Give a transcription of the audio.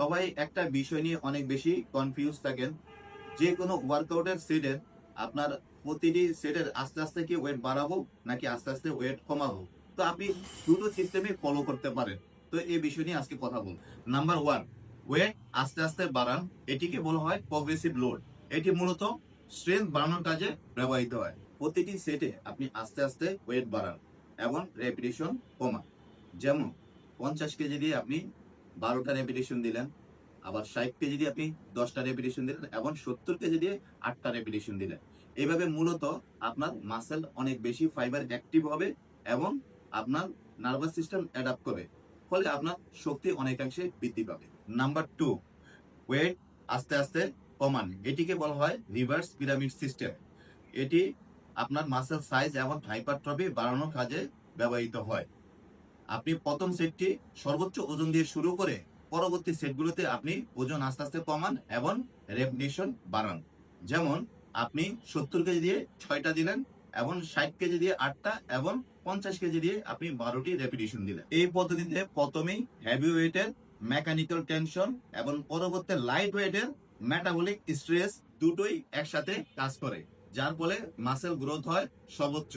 সবাই একটা বিষয় নিয়ে অনেক বেশি কনফিউজ থাকেন। যে কোনো ওয়ার্কআউটের সেটের আপনার প্রতিটি সেটের আস্তে আস্তে কি ওয়েট বাড়াবো, নাকি আস্তে আস্তে ওয়েট কমাবো? তো আপনি দুটো সিস্টেমে ফলো করতে পারেন। তো এই বিষয় নিয়ে আজকে কথা বলব। নাম্বার ওয়ান ওয়েট আস্তে আস্তে বাড়ান। এটিকে বলা হয় প্রগ্রেসিভ লোড এটি মূলত স্ট্রেংথ বাড়ানোর কাজে ব্যবহৃত হয়। প্রতিটি সেটে আপনি আস্তে আস্তে ওয়েট বাড়ান এবং রেপিটেশন কমান। যেমন, পঞ্চাশ কেজি দিয়ে আপনি বারোটা রেপিটেশন দিলেন। আবার ষাট কেজি দিয়ে আপনি দশটা রেপিটেশন দিলেন এবং সত্তর কেজি দিয়ে আটটা রেপিটেশন দিলেন। এইভাবে মূলত আপনার মাসেল অনেক বেশি ফাইবার অ্যাক্টিভ হবে এবং আপনার নার্ভাস সিস্টেম অ্যাডাপ্ট করবে। ফলে আপনার শক্তি অনেকাংশে বৃদ্ধি পাবে। নাম্বার টু ওয়েট আস্তে আস্তে কমান। এটিকে বলা হয় রিভার্স পিরামিড সিস্টেম এটি আপনার মাসেল সাইজ এবং হাইপারট্রফি বাড়ানোর কাজে ব্যবহৃত হয়। আপনি প্রথম সেটটি সর্বোচ্চ ওজন দিয়ে শুরু করে পরবর্তী সেটগুলোতে আপনি ওজন আস্তে আস্তে কমান এবং রেপিটেশন বাড়ান। যেমন, আপনি সত্তর কেজি দিয়ে ছয়টা দিলেন এবং ষাট কেজি দিয়ে আটটা এবং পঞ্চাশ কেজি দিয়ে আপনি বারোটি রেপিটেশন দিলেন। এই পদ্ধতিতে প্রথমেই হেভি ওয়েটের মেকানিক্যাল টেনশন এবং পরবর্তী লাইট ওয়েটের মেটাবলিক স্ট্রেস দুটোই একসাথে কাজ করে, যার ফলে মাসেল গ্রোথ হয় সর্বোচ্চ।